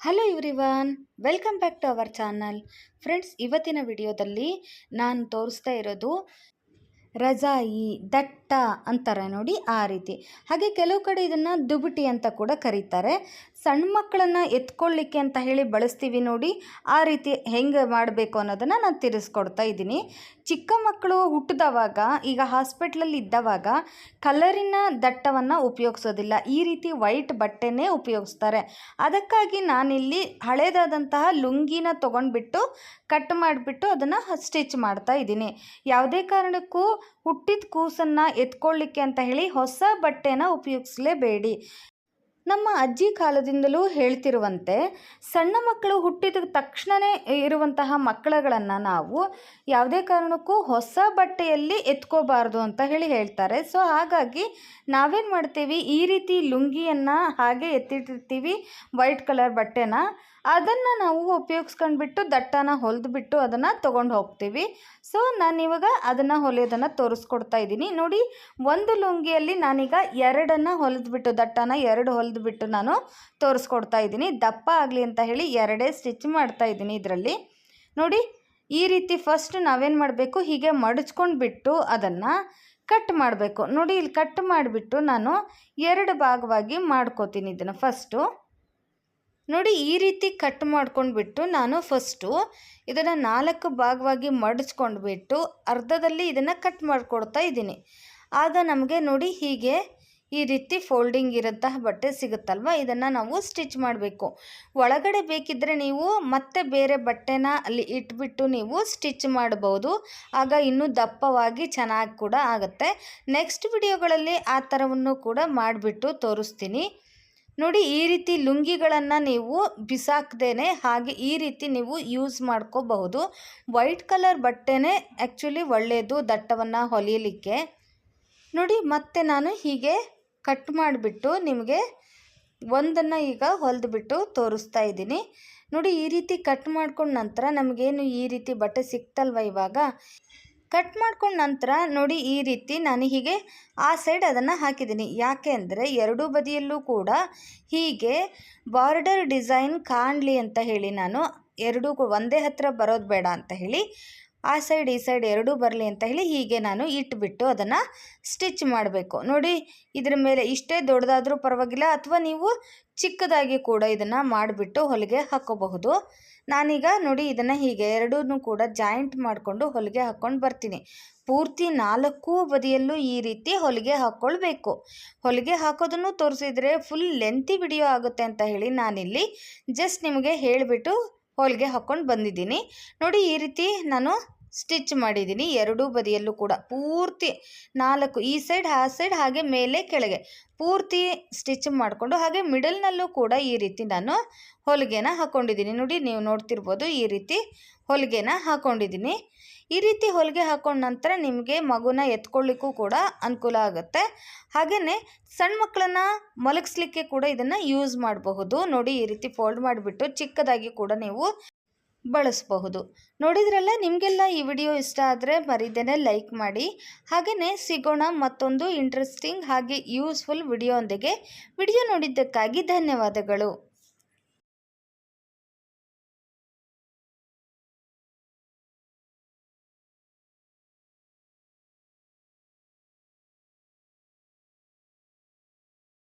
Hello everyone welcome back to our channel friends ಇವತ್ತಿನ ವಿಡಿಯೋದಲ್ಲಿ ನಾನು ತೋರಿಸ್ತಾ ಇರೋದು ರಜಾಯಿ, ದಟ್ಟ ಅಂತಾರೆ ನೋಡಿ ಆ ರೀತಿ. ಹಾಗೆ ಕೆಲವು ಕಡೆ ಇದನ್ನು ದುಬುಟಿ ಅಂತ ಕೂಡ ಕರೀತಾರೆ. ಸಣ್ಣ ಮಕ್ಕಳನ್ನು ಎತ್ಕೊಳ್ಳಿಕ್ಕೆ ಅಂತ ಹೇಳಿ ಬಳಸ್ತೀವಿ ನೋಡಿ, ಆ ರೀತಿ ಹೆಂಗೆ ಮಾಡಬೇಕು ಅನ್ನೋದನ್ನು ನಾನು ತಿಳಿಸ್ಕೊಡ್ತಾ ಇದ್ದೀನಿ. ಚಿಕ್ಕ ಮಕ್ಕಳು ಹುಟ್ಟಿದವಾಗ ಈಗ ಹಾಸ್ಪಿಟ್ಲಲ್ಲಿ ಇದ್ದವಾಗ ಕಲರಿನ ದಟ್ಟವನ್ನು ಉಪಯೋಗಿಸೋದಿಲ್ಲ. ಈ ರೀತಿ ವೈಟ್ ಬಟ್ಟೆನೇ ಉಪಯೋಗಿಸ್ತಾರೆ. ಅದಕ್ಕಾಗಿ ನಾನಿಲ್ಲಿ ಹಳೇದಾದಂತಹ ಲುಂಗಿನ ತೊಗೊಂಡ್ಬಿಟ್ಟು, ಕಟ್ ಮಾಡಿಬಿಟ್ಟು ಅದನ್ನು ಸ್ಟಿಚ್ ಮಾಡ್ತಾ ಇದ್ದೀನಿ. ಯಾವುದೇ ಕಾರಣಕ್ಕೂ ಹುಟ್ಟಿದ ಕೂಸನ್ನು ಎತ್ಕೊಳ್ಳಿಕ್ಕೆ ಅಂತ ಹೇಳಿ ಹೊಸ ಬಟ್ಟೆನ ಉಪಯೋಗಿಸಲೇಬೇಡಿ. ನಮ್ಮ ಅಜ್ಜಿ ಕಾಲದಿಂದಲೂ ಹೇಳ್ತಿರುವಂತೆ ಸಣ್ಣ ಮಕ್ಕಳು ಹುಟ್ಟಿದ ತಕ್ಷಣವೇ ಇರುವಂತಹ ಮಕ್ಕಳುಗಳನ್ನು ನಾವು ಯಾವುದೇ ಕಾರಣಕ್ಕೂ ಹೊಸ ಬಟ್ಟೆಯಲ್ಲಿ ಎತ್ಕೋಬಾರ್ದು ಅಂತ ಹೇಳಿ ಹೇಳ್ತಾರೆ. ಸೊ, ಹಾಗಾಗಿ ನಾವೇನು ಮಾಡ್ತೀವಿ? ಈ ರೀತಿ ಲುಂಗಿಯನ್ನು ಹಾಗೆ ಎತ್ತಿಟ್ಟಿರ್ತೀವಿ ವೈಟ್ ಕಲರ್ ಬಟ್ಟೆನ. ಅದನ್ನು ನಾವು ಉಪಯೋಗಿಸ್ಕೊಂಡ್ಬಿಟ್ಟು ದಟ್ಟನ ಹೊಲಿದ್ಬಿಟ್ಟು ಅದನ್ನು ತೊಗೊಂಡು ಹೋಗ್ತೀವಿ. ಸೊ, ನಾನಿವಾಗ ಅದನ್ನು ಹೊಲಿಯೋದನ್ನು ತೋರಿಸ್ಕೊಡ್ತಾ ಇದ್ದೀನಿ. ನೋಡಿ, ಒಂದು ಲುಂಗಿಯಲ್ಲಿ ನಾನೀಗ ಎರಡನ್ನು ಹೊಲಿದ್ಬಿಟ್ಟು ದಟ್ಟನ ಎರಡು ಹೊಲಿದ್ಬಿಟ್ಟು ನಾನು ತೋರಿಸ್ಕೊಡ್ತಾ ಇದ್ದೀನಿ. ದಪ್ಪ ಆಗಲಿ ಅಂತ ಹೇಳಿ ಎರಡೇ ಸ್ಟಿಚ್ ಮಾಡ್ತಾ ಇದ್ದೀನಿ ಇದರಲ್ಲಿ. ನೋಡಿ, ಈ ರೀತಿ ಫಸ್ಟ್ ನಾವೇನು ಮಾಡಬೇಕು? ಹೀಗೆ ಮಡಚ್ಕೊಂಡು ಬಿಟ್ಟು ಅದನ್ನು ಕಟ್ ಮಾಡಬೇಕು. ನೋಡಿ, ಇಲ್ಲಿ ಕಟ್ ಮಾಡಿಬಿಟ್ಟು ನಾನು ಎರಡು ಭಾಗವಾಗಿ ಮಾಡ್ಕೋತೀನಿ ಇದನ್ನು ಫಸ್ಟು ನೋಡಿ, ಈ ರೀತಿ ಕಟ್ ಮಾಡ್ಕೊಂಡ್ಬಿಟ್ಟು ನಾನು ಫಸ್ಟು ಇದನ್ನು ನಾಲ್ಕು ಭಾಗವಾಗಿ ಮಡಚ್ಕೊಂಡ್ಬಿಟ್ಟು ಅರ್ಧದಲ್ಲಿ ಇದನ್ನು ಕಟ್ ಮಾಡಿಕೊಡ್ತಾ ಇದ್ದೀನಿ. ಆಗ ನಮಗೆ ನೋಡಿ, ಹೀಗೆ ಈ ರೀತಿ ಫೋಲ್ಡಿಂಗ್ ಇರುತ್ತಾ ಬಟ್ಟೆ ಸಿಗುತ್ತಲ್ವ? ಇದನ್ನು ನಾವು ಸ್ಟಿಚ್ ಮಾಡಬೇಕು. ಒಳಗಡೆ ಬೇಕಿದ್ದರೆ ನೀವು ಮತ್ತೆ ಬೇರೆ ಬಟ್ಟೆನ ಅಲ್ಲಿ ಇಟ್ಬಿಟ್ಟು ನೀವು ಸ್ಟಿಚ್ ಮಾಡ್ಬೋದು. ಆಗ ಇನ್ನೂ ದಪ್ಪವಾಗಿ ಚೆನ್ನಾಗಿ ಕೂಡ ಆಗುತ್ತೆ. ನೆಕ್ಸ್ಟ್ ವಿಡಿಯೋಗಳಲ್ಲಿ ಆ ಥರವನ್ನು ಕೂಡ ಮಾಡಿಬಿಟ್ಟು ತೋರಿಸ್ತೀನಿ. ನೋಡಿ, ಈ ರೀತಿ ಲುಂಗಿಗಳನ್ನು ನೀವು ಬಿಸಾಕ್ದೇನೆ ಹಾಗೆ ಈ ರೀತಿ ನೀವು ಯೂಸ್ ಮಾಡ್ಕೋಬಹುದು. ವೈಟ್ ಕಲರ್ ಬಟ್ಟೆನೇ ಆ್ಯಕ್ಚುಲಿ ಒಳ್ಳೆಯದು ದಟ್ಟವನ್ನು ಹೊಲಿಯಲಿಕ್ಕೆ ನೋಡಿ, ಮತ್ತೆ ನಾನು ಹೀಗೆ ಕಟ್ ಮಾಡಿಬಿಟ್ಟು ನಿಮಗೆ ಒಂದನ್ನು ಈಗ ಹೊಲಿದ್ಬಿಟ್ಟು ತೋರಿಸ್ತಾ ಇದ್ದೀನಿ. ನೋಡಿ, ಈ ರೀತಿ ಕಟ್ ಮಾಡ್ಕೊಂಡ ನಂತರ ನಮಗೇನು ಈ ರೀತಿ ಬಟ್ಟೆ ಸಿಕ್ತಲ್ವ ಇವಾಗ? ಕಟ್ ಮಾಡ್ಕೊಂಡ ನಂತರ ನೋಡಿ, ಈ ರೀತಿ ನಾನು ಹೀಗೆ ಆ ಸೈಡ್ ಅದನ್ನು ಹಾಕಿದ್ದೀನಿ. ಯಾಕೆ ಅಂದರೆ ಎರಡೂ ಬದಿಯಲ್ಲೂ ಕೂಡ ಹೀಗೆ ಬಾರ್ಡರ್ ಡಿಸೈನ್ ಕಾಣಲಿ ಅಂತ ಹೇಳಿ ನಾನು, ಎರಡೂ ಒಂದೇ ಹತ್ತಿರ ಬರೋದು ಬೇಡ ಅಂತ ಹೇಳಿ ಆ ಸೈಡ್ ಈ ಸೈಡ್ ಎರಡೂ ಬರಲಿ ಅಂತ ಹೇಳಿ ಹೀಗೆ ನಾನು ಇಟ್ಬಿಟ್ಟು ಅದನ್ನು ಸ್ಟಿಚ್ ಮಾಡಬೇಕು. ನೋಡಿ, ಇದ್ರ ಮೇಲೆ ಇಷ್ಟೇ ದೊಡ್ಡದಾದರೂ ಪರವಾಗಿಲ್ಲ, ಅಥವಾ ನೀವು ಚಿಕ್ಕದಾಗಿ ಕೂಡ ಇದನ್ನು ಮಾಡಿಬಿಟ್ಟು ಹೊಲಿಗೆ ಹಾಕೋಬಹುದು. ನಾನೀಗ ನೋಡಿ ಇದನ್ನು ಹೀಗೆ ಎರಡೂ ಕೂಡ ಜಾಯಿಂಟ್ ಮಾಡಿಕೊಂಡು ಹೊಲಿಗೆ ಹಾಕ್ಕೊಂಡು ಬರ್ತೀನಿ. ಪೂರ್ತಿ ನಾಲ್ಕು ಬದಿಯಲ್ಲೂ ಈ ರೀತಿ ಹೊಲಿಗೆ ಹಾಕ್ಕೊಳ್ಬೇಕು ಹೊಲಿಗೆ ಹಾಕೋದನ್ನು ತೋರಿಸಿದರೆ ಫುಲ್ ಲೆಂತಿ ವಿಡಿಯೋ ಆಗುತ್ತೆ ಅಂತ ಹೇಳಿ ನಾನಿಲ್ಲಿ ಜಸ್ಟ್ ನಿಮಗೆ ಹೇಳಿಬಿಟ್ಟು ಹೊಲಿಗೆ ಹಾಕ್ಕೊಂಡು ಬಂದಿದ್ದೀನಿ. ನೋಡಿ ಈ ರೀತಿ ನಾನು ಸ್ಟಿಚ್ ಮಾಡಿದ್ದೀನಿ ಎರಡೂ ಬದಿಯಲ್ಲೂ ಕೂಡ. ಪೂರ್ತಿ ನಾಲ್ಕು, ಈ ಸೈಡ್, ಆ ಸೈಡ್, ಹಾಗೆ ಮೇಲೆ, ಕೆಳಗೆ. ಪೂರ್ತಿ ಸ್ಟಿಚ್ ಮಾಡಿಕೊಂಡು ಹಾಗೆ ಮಿಡಲ್ನಲ್ಲೂ ಕೂಡ ಈ ರೀತಿ ನಾನು ಹೊಲಿಗೆನ ಹಾಕ್ಕೊಂಡಿದ್ದೀನಿ ನೋಡಿ, ನೀವು ನೋಡ್ತಿರ್ಬೋದು ಈ ರೀತಿ ಹೊಲಿಗೆನ ಹಾಕ್ಕೊಂಡಿದ್ದೀನಿ ಈ ರೀತಿ ಹೊಲಿಗೆ ಹಾಕೊಂಡ ನಂತರ ನಿಮಗೆ ಮಗುನ ಎತ್ಕೊಳ್ಳಿಕ್ಕೂ ಕೂಡ ಅನುಕೂಲ ಆಗುತ್ತೆ. ಹಾಗೆಯೇ ಸಣ್ಣ ಮಕ್ಕಳನ್ನ ಮಲಗಿಸ್ಲಿಕ್ಕೆ ಕೂಡ ಇದನ್ನು ಯೂಸ್ ಮಾಡಬಹುದು. ನೋಡಿ, ಈ ರೀತಿ ಫೋಲ್ಡ್ ಮಾಡಿಬಿಟ್ಟು ಚಿಕ್ಕದಾಗಿ ಕೂಡ ನೀವು ಬಳಸಬಹುದು. ನೋಡಿದ್ರಲ್ಲ, ನಿಮಗೆಲ್ಲ ಈ ವಿಡಿಯೋ ಇಷ್ಟ ಆದರೆ ಮರಿದೇನೆ ಲೈಕ್ ಮಾಡಿ. ಹಾಗೆಯೇ ಸಿಗೋಣ ಮತ್ತೊಂದು ಇಂಟ್ರೆಸ್ಟಿಂಗ್ ಹಾಗೆ ಯೂಸ್ಫುಲ್ ವಿಡಿಯೋ ಒಂದಿಗೆ. ವಿಡಿಯೋ ನೋಡಿದ್ದಕ್ಕಾಗಿ ಧನ್ಯವಾದಗಳು.